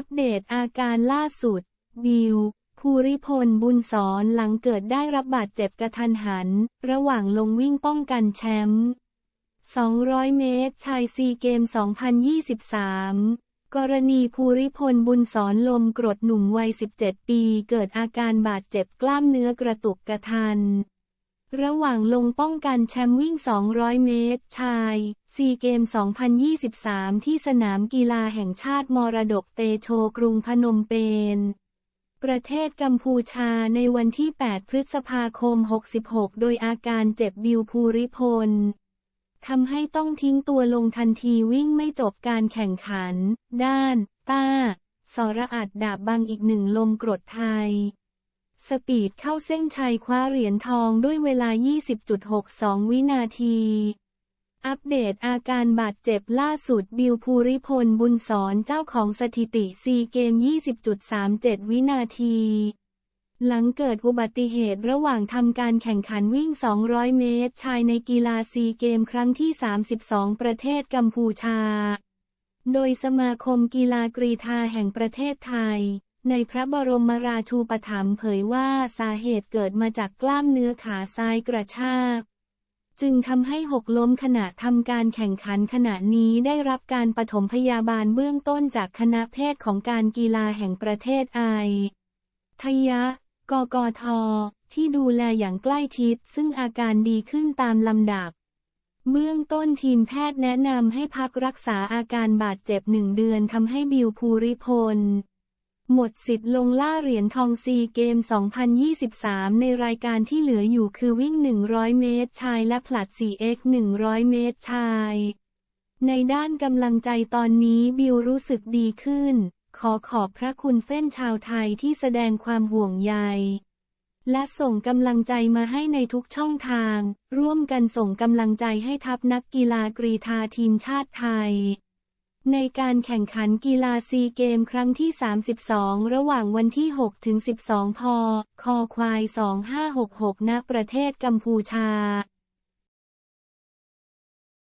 อัปเดตอาการล่าสุด บิว ภูริพลบุญสอนหลังเกิดได้รับบาดเจ็บกระทันหัน ระหว่างลงวิ่งป้องกันแชมป์ 200 เมตร ชายซีเกม 2023 กรณีภูริพลบุญสอนลมกรดหนุ่มวัย 17 ปี เกิดอาการบาดเจ็บกล้ามเนื้อกระตุกกระทัน ระหว่างลงป้องกันแชมป์วิ่ง 200 เมตร ชายซีเกม 2023 ที่สนามกีฬาแห่งชาติมรดกเตโชกรุงพนมเปญ ประเทศกัมพูชาในวันที่ 8 พฤษภาคม 66 โดยอาการเจ็บบิวภูริพลทำให้ต้องทิ้งตัวลงทันทีวิ่งไม่จบการแข่งขัน ด้าน ต้า สระอัดดาบบังอีกหนึ่งลมกรดไทย สปีดเข้าเส้นชัยคว้าเหรียญทองด้วยเวลา 20.62 วินาที อัปเดตอาการบาดเจ็บล่าสุดบิวภูริพลบุญสอนเจ้าของสถิติซีเกม 20.37 วินาที หลังเกิดอุบัติเหตุระหว่างทำการแข่งขันวิ่ง 200 เมตร ชายในกีฬาซีเกมครั้งที่ 32 ประเทศกัมพูชา โดยสมาคมกีฬากรีฑาแห่งประเทศไทย ในพระบรมราชูปถัมภ์เผยว่าสาเหตุเกิดมาจากกล้ามเนื้อขาซ้ายกระชาก จึงทำให้หกล้มขณะทำการแข่งขันขณะนี้ได้รับการปฐมพยาบาลเบื้องต้นจากคณะแพทย์ของการกีฬาแห่งประเทศไอทยะ กกท ที่ดูแลอย่างใกล้ชิด ซึ่งอาการดีขึ้นตามลำดับ เบื้องต้นทีมแพทย์แนะนำให้พักรักษาอาการบาดเจ็บหนึ่งเดือนทำให้บิวภูริพล หมดสิทธิ์ลงล่าเหรียญทองซีเกม 2023 ในรายการที่เหลืออยู่คือวิ่ง 100 เมตรชายและผลัด 4x 100 เมตรชาย ในด้านกำลังใจตอนนี้บิวรู้สึกดีขึ้น ขอขอบพระคุณเฟ้นชาวไทยที่แสดงความห่วงใย และส่งกำลังใจมาให้ในทุกช่องทาง ร่วมกันส่งกำลังใจให้ทัพนักกีฬากรีฑาทีมชาติไทย ในการแข่งขันกีฬาซีเกมครั้งที่ 32 ระหว่างวันที่ 6 ถึง 12 พ ค ควาย 2566 ณ ประเทศกัมพูชา